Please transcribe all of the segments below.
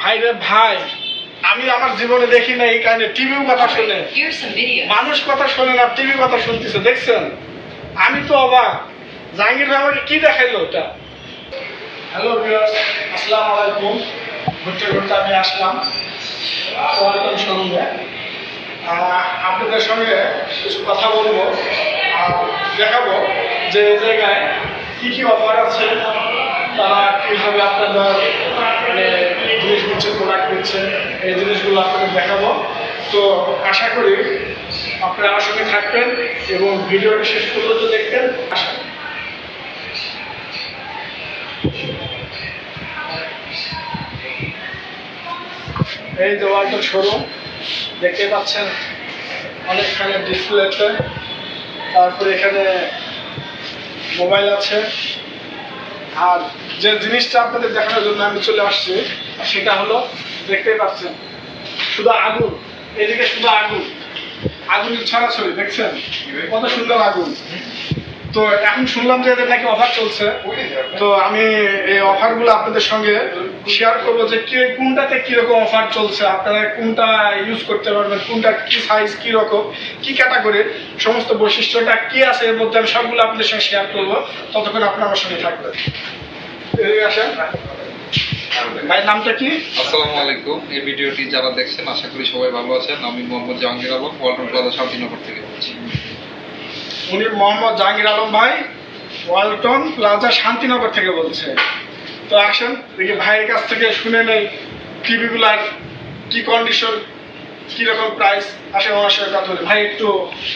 ভাই রে ভাই আমি আমার জীবনে দেখি না এই কারণে টিভিও কথা শুনে। মানুষ কথা শোনে না টিভি কথা শুনতেছে দেখছেন? আমি তো অবাক। জাহাঙ্গীর ভাই আমাকে কি দেখাইলো ওটা? হ্যালো ভিউয়ার্স আসসালামু আলাইকুম। ঘুরতে ঘুরতে আমি আসলাম। ওয়ালটন শোরুমে আপনাদের সঙ্গে কিছু কথা বলব। আর দেখাবো যে এই জায়গায় কী কী অফার আছে তারা কীভাবে আপনাদের মানে দিচ্ছে প্রোডাক্ট দিচ্ছে এই জিনিসগুলো আপনাদের দেখাবো। তো আশা করি আপনারা আমার সঙ্গে থাকবেন এবং ভিডিওটি শেষ পর্যন্ত দেখবেন। আশা। এই যে ওয়ালটন শোরুম, দেখতে পাচ্ছেন অনেকখানে ডিসপ্লেতে তারপরে এখানে মোবাইল আছে। আর যে জিনিসটা আপনাদের দেখানোর জন্য আমি চলে আসছি, সেটা হলো, দেখতেই পাচ্ছেন, শুধু আগুন, এদিকে শুধু আগুন আগুন ছড়াছড়ি দেখছেন? কত সুন্দর আগুন। তো এখন শুনলাম যে এদের নাকি অফার চলছে। তো আমি এই অফারগুলো আপনাদের সঙ্গে শেয়ার করব যে কে কোনটাতে কীরকম অফার চলছে, আপনারা কোনটা ইউজ করতে পারবেন, কোনটা কি সাইজ কি রকম, কি ক্যাটাগরি সমস্ত বৈশিষ্ট্যটা কি আছে এর মধ্যে আমি সবগুলো আপনাদের সঙ্গে শেয়ার করব। ততক্ষণ আপনারা আমার সঙ্গে থাকবেন। আসেন। নামটা কি? আসসালামু আলাইকুম। এই ভিডিওটি যারা দেখছেন, আশা করি সবাই ভালো আছেন। আমি মোহাম্মদ জাহাঙ্গীর আলম ওয়ালটন প্লাজা শান্তিনগর থেকে বলছি। উনি মোহাম্মদ জাহাঙ্গীর আলম ভাই ওয়ালটন প্লাজা শান্তিনগর থেকে বলছে। তো আসেন, দেখি ভাইয়ের কাছ থেকে শুনে নেই টিভিগুলার কি কন্ডিশন কি রকম প্রাইস আসে ওনার সঙ্গে কথা বলে। ভাই, একটু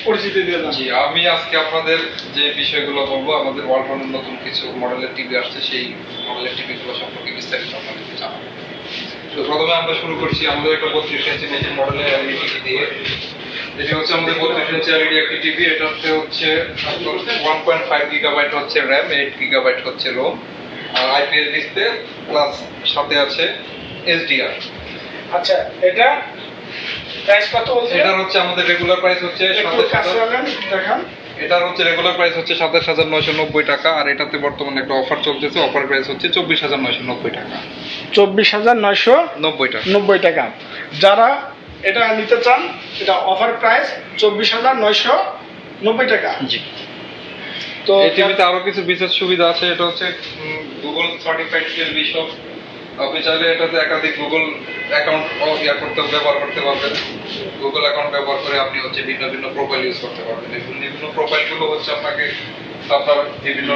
পরিচিতি দিয়ে দেন। জি, আমি আজকে আপনাদের যে বিষয়গুলো বলব, আমাদের ওয়ালটনের নতুন কিছু মডেলের টিভি আসছে, সেই মডেলের টিভিগুলো সম্পর্কে বিস্তারিত আপনাদেরকে জানাব। তো প্রথমে আমরা শুরু করছি, আমাদের একটা বত্রিশ ইঞ্চি মেজিক মডেলের এলইডি দিয়ে। এটি হচ্ছে আমাদের বত্রিশ ইঞ্চি এলইডি একটি টিভি এটা হচ্ছে হচ্ছে ওয়ান পয়েন্ট ফাইভ গিগাবাইট হচ্ছে র্যাম এইট গিগাবাইট হচ্ছে রোম আর আইপিএস ডিসপ্লে প্লাস সাথে আছে এসডিআর আচ্ছা এটা প্রাইস কত বলছে এটার হচ্ছে আমাদের রেগুলার প্রাইস হচ্ছে দেখান। এটার হচ্ছে রেগুলার প্রাইস হচ্ছে সাতাশ হাজার নয়শো নব্বই টাকা আর এটাতে বর্তমানে একটা অফার চলতেছে অফার প্রাইস হচ্ছে চব্বিশ হাজার নয়শো নব্বই টাকা। চব্বিশ হাজার নয়শো নব্বই টাকা। নব্বই টাকা। যারা এটা নিতে চান এটা অফার প্রাইস চব্বিশ হাজার নয়শো নব্বই টাকা। জি। তো এই টিভিতে আরও কিছু বিশেষ সুবিধা আছে এটা হচ্ছে গুগল সার্টিফাইড টেলিভিশন আপনি চাইলে এটাতে একাধিক গুগল অ্যাকাউন্ট ইয়া করতে ব্যবহার করতে পারবেন। গুগল অ্যাকাউন্ট ব্যবহার করে আপনি হচ্ছে ভিন্ন ভিন্ন প্রোফাইল ইউজ করতে পারবেন। এই বিভিন্ন প্রোফাইলগুলো হচ্ছে আপনাকে আপনার বিভিন্ন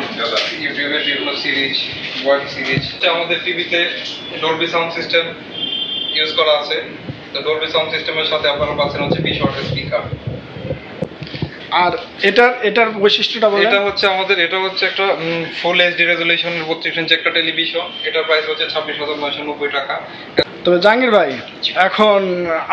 ইউটিউবের বিভিন্ন সিরিজ ওয়েব সিরিজ আমাদের টিভিতে ডলবি সাউন্ড সিস্টেম ইউজ করা আছে। তো ডলবি সাউন্ড সিস্টেমের সাথে আপনারা পাচ্ছেন হচ্ছে ওয়াটের স্পিকার আর এটার এটার বৈশিষ্ট্যটা বলেন। এটা হচ্ছে আমাদের এটা হচ্ছে একটা ফুল এইচডি রেজলিউশনের বত্রিশ ইঞ্চি একটা টেলিভিশন এটার প্রাইস হচ্ছে ছাব্বিশ হাজার নয়শো নব্বই টাকা। তবে জাহাঙ্গীর ভাই এখন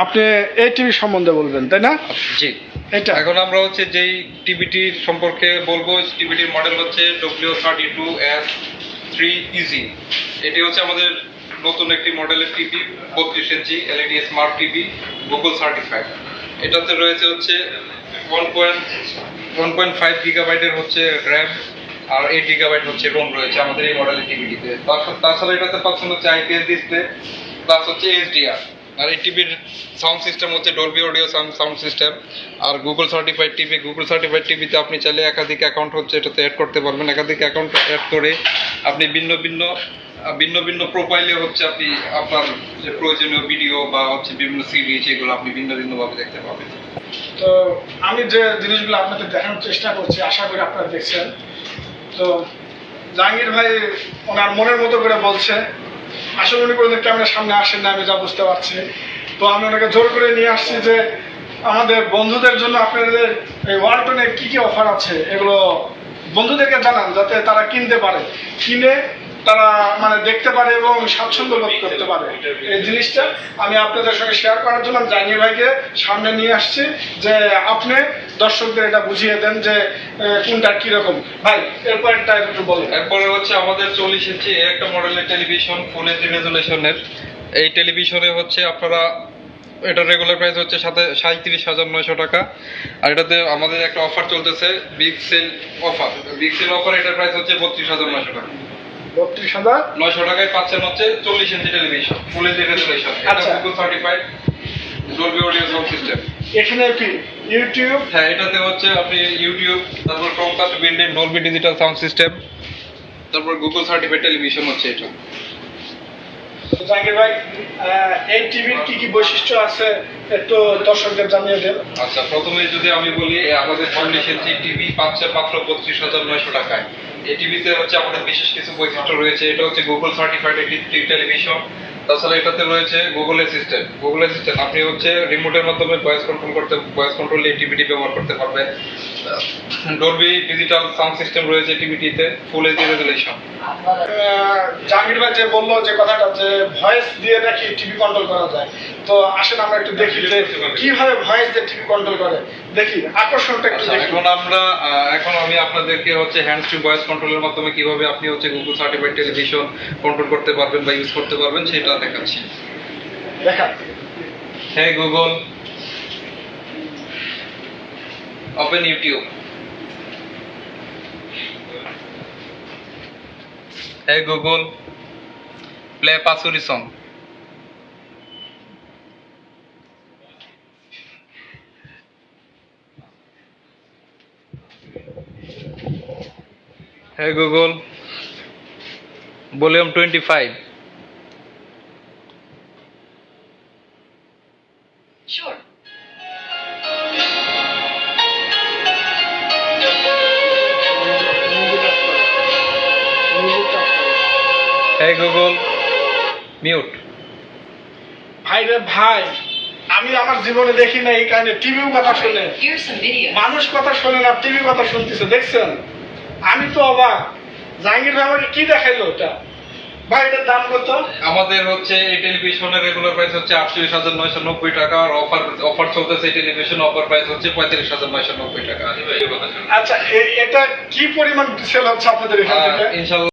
আপনি এই টিভি সম্বন্ধে বলবেন তাই না? জি। এটা। এখন আমরা হচ্ছে যেই টিভিটির সম্পর্কে বলব টিভিটির মডেল হচ্ছে W thirty two S three E G এটি হচ্ছে আমাদের নতুন একটি মডেলের টিভি, বত্রিশ ইঞ্চি LED smart TV Google certified এটাতে রয়েছে হচ্ছে one point one point five গিগাবাইটের হচ্ছে র্যাম আর এইট গিগাবাইট হচ্ছে রোম রয়েছে আমাদের এই মডেলের টিভিটিতে। তাছাড়া এটাতে পাচ্ছেন হচ্ছে আইপিএস ডিসপ্লে প্লাস হচ্ছে এইচডিআর আর এই টিভির সাউন্ড সিস্টেম হচ্ছে ডলবি অডিও সাউন্ড সিস্টেম আর Google certified TV Google certified টিভিতে আপনি চাইলে একাধিক অ্যাকাউন্ট হচ্ছে এটাতে অ্যাড করতে পারবেন। একাধিক অ্যাকাউন্ট অ্যাড করে আপনি ভিন্ন ভিন্ন ভিন্ন ভিন্ন প্রোফাইলে হচ্ছে আপনি আপনার যে প্রয়োজনীয় ভিডিও বা হচ্ছে বিভিন্ন সিরিজ এগুলো আপনি ভিন্ন ভিন্নভাবে দেখতে পাবেন। তো আমি যে জিনিসগুলো আপনাদের দেখানোর চেষ্টা করছি, আশা করি আপনারা দেখছেন। তো জাহাঙ্গীর ভাই ওনার মনের মতো করে বলছে, আসলে উনি কোনোদিন ক্যামেরার সামনে আসেন না আমি যা বুঝতে পারছি। তো আমি ওনাকে জোর করে নিয়ে আসছি যে আমাদের বন্ধুদের জন্য আপনাদের এই ওয়ালটনে কি কি অফার আছে, এগুলো বন্ধুদেরকে জানান, যাতে তারা কিনতে পারে। কিনে তারা মানে দেখতে পারে এবং স্বাচ্ছন্দ্য বোধ করতে পারে। এই জিনিসটা আমি আপনাদের সঙ্গে শেয়ার করার জন্য জাহাঙ্গীর ভাইকে সামনে নিয়ে আসছি যে আপনি দর্শকদের এটা বুঝিয়ে দেন যে কোনটা কীরকম। ভাই এরপরটা একটু বলেন। এরপরে হচ্ছে আমাদের চল্লিশ ইঞ্চি একটা মডেলের টেলিভিশন ফুল এইচডি রেজুলেশনের এই টেলিভিশনে হচ্ছে আপনারা, এটা রেগুলার প্রাইস হচ্ছে সাথে সাঁত্রিশ হাজার নয়শো টাকা। আর এটাতে আমাদের একটা অফার চলতেছে big sale offer big sale offer এটার প্রাইস হচ্ছে বত্রিশ হাজার নয়শো টাকা। বত্রিশ হাজার নয়শো টাকায় পাচ্ছেন হচ্ছে চল্লিশ ইঞ্চি টেলিভিশন ফুল এইচডি রেজুলেশন এটা আচ্ছা। Google certified Dolby audio sound system এখানে কি? ইউটিউব হ্যাঁ এটাতে হচ্ছে আপনি ইউটিউব তারপর Chromecast building Dolby digital sound system তারপর গুগল সার্টিফাইড টেলিভিশন হচ্ছে এটা। জাহাঙ্গীর ভাই এই টিভির কি কি বৈশিষ্ট্য আছে? একটু দর্শকদের জানিয়ে দেন। আচ্ছা প্রথমে যদি আমি বলি আমাদের ইঞ্চি টিভি পাচ্ছে মাত্র বত্রিশ হাজার নয়শো টাকায়। এই টিভিতে হচ্ছে আমাদের বিশেষ কিছু বৈশিষ্ট্য রয়েছে। এটা হচ্ছে গুগল সার্টিফাইড একটি টেলিভিশন তাছাড়া এটাতে রয়েছে গুগল অ্যাসিস্ট্যান্ট গুগল অ্যাসিস্ট্যান্ট আপনি হচ্ছে রিমোটের মাধ্যমে ভয়েস কন্ট্রোল করতে ভয়েস কন্ট্রোল এই টিভিটি ব্যবহার করতে পারবেন। ডলবি ডিজিটাল সাউন্ড সিস্টেম রয়েছে টিভিটিতে ফুল এইচডি রেজুলেশন জাহাঙ্গীর ভাই যে বলল যে কথাটা যে ভয়েস দিয়ে নাকি টিভি কন্ট্রোল করা যায়। তো আসেন আমরা একটু দেখি যে কীভাবে ভয়েস দিয়ে টিভি কন্ট্রোল করে? দেখি আকর্ষণটা আচ্ছা এখন আমরা এখন আমি আপনাদেরকে হচ্ছে হ্যান্ড ফ্রি ভয়েস কন্ট্রোলের মাধ্যমে কীভাবে আপনি হচ্ছে গুগল সার্টিফাইড টেলিভিশন কন্ট্রোল করতে পারবেন বা ইউজ করতে পারবেন সেটা দেখাচ্ছি। দেখা। Hey Google, open YouTube. Hey Google, play Pasuri song. Hey Google, volume 25. Sure. Hey Google, mute. ভাই রে ভাই আমি আমার জীবনে দেখি না এই কারণে টিভিও কথা শুনে Here's some video. মানুষ কথা শোনে না টিভি কথা শুনতেছে দেখছেন আমি তো অবাক। জাহাঙ্গীর ভাই আমাকে কি দেখাইলো ওটা? এটার দাম কত? আমাদের হচ্ছে এই টেলিভিশনের রেগুলার প্রাইস হচ্ছে আটচল্লিশ হাজার নয়শো নব্বই টাকা আর অফার অফার চলতেছে এই টেলিভিশন অফার প্রাইস হচ্ছে পঁয়তাল্লিশ হাজার নয়শো নব্বই টাকা। আচ্ছা এটা কি পরিমাণ সেল হচ্ছে আপনাদের এখান ইনশাল্লাহ